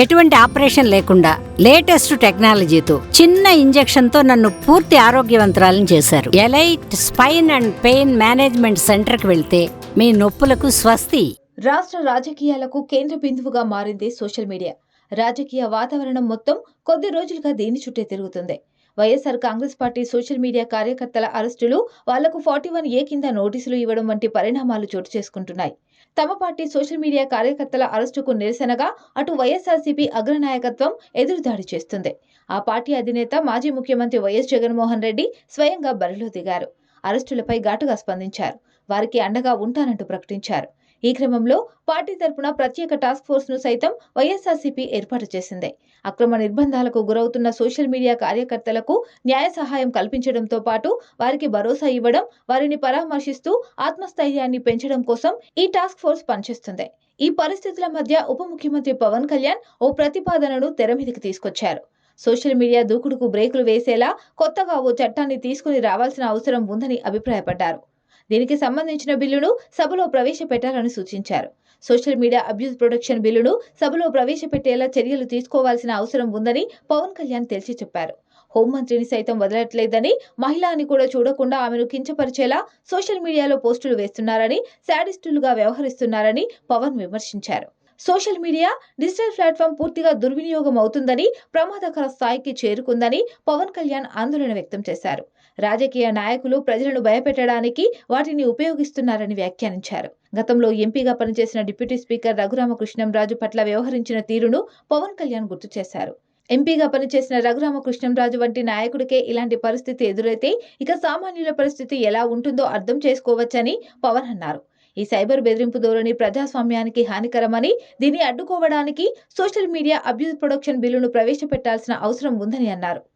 ఎటువంటి ఆపరేషన్ లేకుండా లేటెస్ట్ టెక్నాలజీతో చిన్న ఇంజెక్షన్తో నన్ను పూర్తి ఆరోగ్యవంతురాలను చేశారు. Elite spine and pain management సెంటర్కి వెళ్తే మీ నొప్పులకు స్వస్తి. రాష్ట్ర రాజకీయాలకు కేంద్ర బిందువుగా మారింది సోషల్ మీడియా. రాజకీయ వాతావరణం మొత్తం కొద్ది రోజులుగా దీని చుట్టే తిరుగుతుంది. YSR Congress party social media కార్యకర్తల అరెస్టులు వాళ్ళకు ఫార్టీ వన్ ఏ కింద నోటీసులు ఇవ్వడం వంటి పరిణామాలు చోటు చేసుకుంటున్నాయి. తమ పార్టీ సోషల్ మీడియా కార్యకర్తల అరెస్టుకు నిరసనగా అటు వైఎస్ఆర్సీపీ అగ్రనాయకత్వం ఎదురుదాడి చేస్తుంది. ఆ పార్టీ అధినేత మాజీ ముఖ్యమంత్రి వైఎస్ జగన్మోహన్ రెడ్డి స్వయంగా బరిలో దిగారు. అరెస్టులపై ఘాటుగా స్పందించారు. వారికి అండగా ఉంటానంటూ ప్రకటించారు. ఈ క్రమంలో పార్టీ తరపున ప్రత్యేక టాస్క్ ఫోర్స్ను సైతం వైఎస్ఆర్సీపీ ఏర్పాటు చేసింది. అక్రమ నిర్బంధాలకు గురవుతున్న సోషల్ మీడియా కార్యకర్తలకు న్యాయ సహాయం కల్పించడంతో పాటు వారికి భరోసా ఇవ్వడం వారిని పరామర్శిస్తూ ఆత్మస్థైర్యాన్ని పెంచడం కోసం ఈ టాస్క్ ఫోర్స్ పనిచేస్తుంది. ఈ పరిస్థితుల మధ్య ఉప ముఖ్యమంత్రి పవన్ కళ్యాణ్ ఓ ప్రతిపాదనను తెర మీదకి తీసుకొచ్చారు. సోషల్ మీడియా దూకుడుకు బ్రేకులు వేసేలా కొత్తగా ఓ చట్టాన్ని తీసుకుని రావాల్సిన అవసరం ఉందని అభిప్రాయపడ్డారు. దీనికి సంబంధించిన బిల్లును సభలో ప్రవేశపెట్టాలని సూచించారు. సోషల్ మీడియా అబ్యూస్ ప్రొటెక్షన్ బిల్లును సభలో ప్రవేశపెట్టేలా చర్యలు తీసుకోవాల్సిన అవసరం ఉందని పవన్ కళ్యాణ్ తేల్చి చెప్పారు. హోంమంత్రిని సైతం వదలట్లేదని మహిళ అని కూడా చూడకుండా ఆమెను కించపరిచేలా సోషల్ మీడియాలో పోస్టులు వేస్తున్నారని శాడిస్టులుగా వ్యవహరిస్తున్నారని పవన్ విమర్శించారు. సోషల్ మీడియా డిజిటల్ ప్లాట్ఫామ్ పూర్తిగా దుర్వినియోగం అవుతుందని ప్రమాదకర స్థాయికి చేరుకుందని పవన్ కళ్యాణ్ ఆందోళన వ్యక్తం చేశారు. రాజకీయ నాయకులు ప్రజలను భయపెట్టడానికి వాటిని ఉపయోగిస్తున్నారని వ్యాఖ్యానించారు. గతంలో ఎంపీగా పనిచేసిన డిప్యూటీ స్పీకర్ రఘురామకృష్ణంరాజు పట్ల వ్యవహరించిన తీరును పవన్ కళ్యాణ్ గుర్తు చేశారు. ఎంపీగా పనిచేసిన రఘురామకృష్ణంరాజు వంటి నాయకుడికే ఇలాంటి పరిస్థితి ఎదురైతే ఇక సామాన్యుల పరిస్థితి ఎలా ఉంటుందో అర్థం చేసుకోవచ్చని పవన్ అన్నారు. ఈ సైబర్ బెదిరింపు ధోరణి ప్రజాస్వామ్యానికి హానికరమని దీన్ని అడ్డుకోవడానికి సోషల్ మీడియా అబ్యూజ్ ప్రొడక్షన్ బిల్లును ప్రవేశపెట్టాల్సిన అవసరం ఉందని అన్నారు.